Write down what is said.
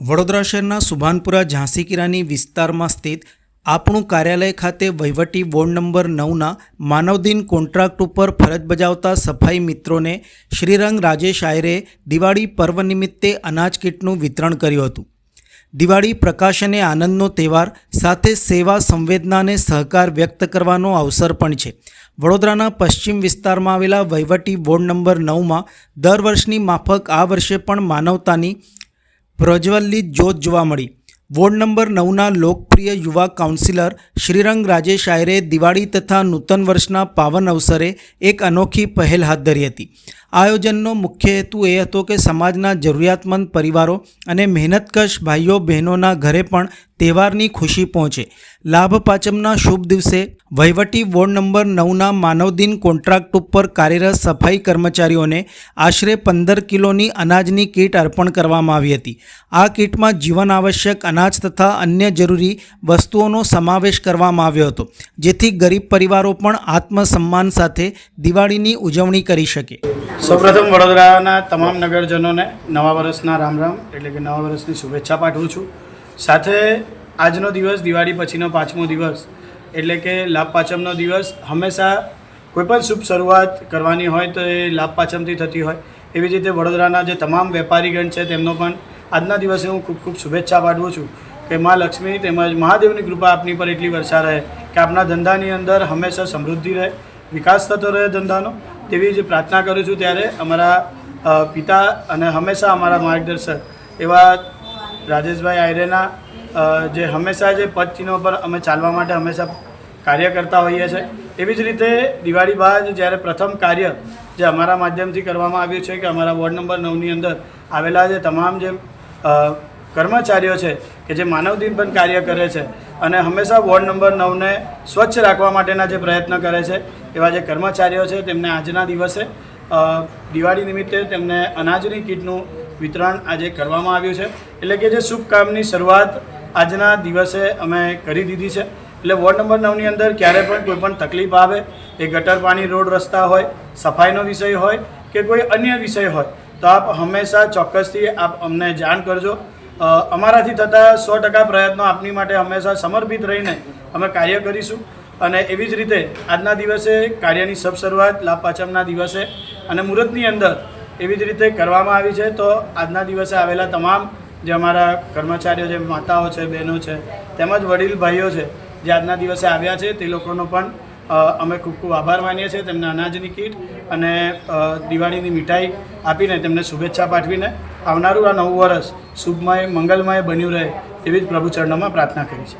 વડોદરા શહેરના સુભાનપુરા ઝાંસીકીરાની વિસ્તારમાં સ્થિત આપણું કાર્યાલય ખાતે વહીવટી વોર્ડ નંબર નવના માનવદિન કોન્ટ્રાક્ટ ઉપર ફરજ બજાવતા સફાઈ મિત્રોને શ્રીરંગ રાજેશ આયરે દિવાળી પર્વ નિમિત્તે અનાજ કીટનું વિતરણ કર્યું હતું. દિવાળી પ્રકાશ અને આનંદનો તહેવાર સાથે સેવા સંવેદના અને સહકાર વ્યક્ત કરવાનો અવસર પણ છે. વડોદરાના પશ્ચિમ વિસ્તારમાં આવેલા વહીવટી વોર્ડ નંબર નવમાં દર વર્ષની માફક આ વર્ષે પણ માનવતાની પ્રજ્વલિત જ્યોત જોવા મળી. વોર્ડ નંબર નવના લોકપ્રિય યુવા કાઉન્સિલર શ્રીરંગ રાજેશ આયરે દિવાળી તથા નૂતન વર્ષના પાવન અવસરે એક અનોખી પહેલ હાથ ધરી હતી. આયોજનનો મુખ્ય હેતુ એ હતો કે સમાજના જરૂરિયાતમંદ પરિવારો અને મહેનતકશ ભાઈઓ બહેનોના ઘરે પણ તહેવારની ખુશી પહોંચે. લાભ પાચમના શુભ દિવસે વહીવટી વોર્ડ નંબર નવના માનવદિન કોન્ટ્રાક્ટ ઉપર કાર્યરત સફાઈ કર્મચારીઓને આશરે પંદર કિલોની અનાજની કીટ અર્પણ કરવામાં આવી હતી. આ કીટમાં જીવન આવશ્યક અનાજ તથા અન્ય જરૂરી વસ્તુઓનો સમાવેશ કરવામાં આવ્યો હતો, જેથી ગરીબ પરિવારો પણ આત્મસન્માન સાથે દિવાળીની ઉજવણી કરી શકે. સૌપ્રથમ વડોદરાના તમામ નગરજનોને નવા વર્ષના રામ રામ, એટલે કે નવા વર્ષની શુભેચ્છા પાઠવું છું. સાથે આજનો દિવસ, દિવાળી પછીનો પાંચમો દિવસ, એટલે કે લાભ પાંચમનો દિવસ, હંમેશા કોઈપણ શુભ શરૂઆત કરવાની હોય તો એ લાભ પાંચમથી થતી હોય. એવી જ રીતે વડોદરાના જે તમામ વેપારીગણ છે, તેમનો પણ આજના દિવસે હું ખૂબ ખૂબ શુભેચ્છા પાઠવું છું કે મા લક્ષ્મી તેમજ મહાદેવની કૃપા આપની પર એટલી વર્ષા રહે કે આપના ધંધાની અંદર હંમેશા સમૃદ્ધિ રહે વિકાસ થતો રહે ધંધાનો, તેવી જ પ્રાર્થના કરું છું ત્યારે અમારા પિતા અને હંમેશા અમારા માર્ગદર્શક એવા રાજેશભાઈ આયરેના જે હંમેશા જે પદચિહ્નો પર અમે ચાલવા માટે હંમેશા કાર્ય કરતા હોઈએ છીએ એવી જ રીતે દિવાળી બાદ જ્યારે પ્રથમ કાર્ય જે અમારા માધ્યમથી કરવામાં આવ્યું છે કે અમારા વોર્ડ નંબર નવની અંદર આવેલા જે તમામ જે કર્મચારીઓ છે કે જે માનવદિન પણ કાર્ય કરે છે અને હંમેશા વોર્ડ નંબર નવને સ્વચ્છ રાખવા માટેના જે પ્રયત્ન કરે છે, એવા જે કર્મચારીઓ છે, તેમને આજના દિવસે દિવાળી નિમિત્તે તેમને અનાજની કીટનું વિતરણ આજે કરવામાં આવ્યું છે. એટલે કે જે શુભ કામની શરૂઆત આજના દિવસે અમે કરી દીધી છે. એટલે વોર્ડ નંબર નવની અંદર ક્યારે પણ કોઈ પણ તકલીફ આવે એ ગટર પાણી રોડ રસ્તા હોય, સફાઈનો વિષય હોય, કે કોઈ અન્ય વિષય હોય, તો આપ હંમેશા ચોક્કસથી આપ અમને જાણ કરજો. અમારાથી થતા સો ટકા પ્રયત્નો આપની માટે હંમેશા સમર્પિત રહીને અમે કાર્ય કરીશું. અને એવી જ રીતે આજના દિવસે કાર્યની સબ શરૂઆત લાભ પાંચમના દિવસે અને મુહૂર્તની અંદર એવી જ રીતે કરવામાં આવી છે. તો આજના દિવસે આવેલા તમામ જે અમારા કર્મચારીઓ જે માતાઓ છે, બહેનો છે, તેમજ વડીલ ભાઈઓ છે, જે આજના દિવસે આવ્યા છે, તે લોકોનો પણ અમે ખૂબ ખૂબ આભાર માનીએ છીએ. તેમને અનાજની કીટ અને દિવાળીની મીઠાઈ આપીને તેમને શુભેચ્છા પાઠવીને આવનારું આ નવું વર્ષ શુભમય, મંગલમય બન્યું રહે એવી જ પ્રભુ ચરણોમાં પ્રાર્થના કરી છે.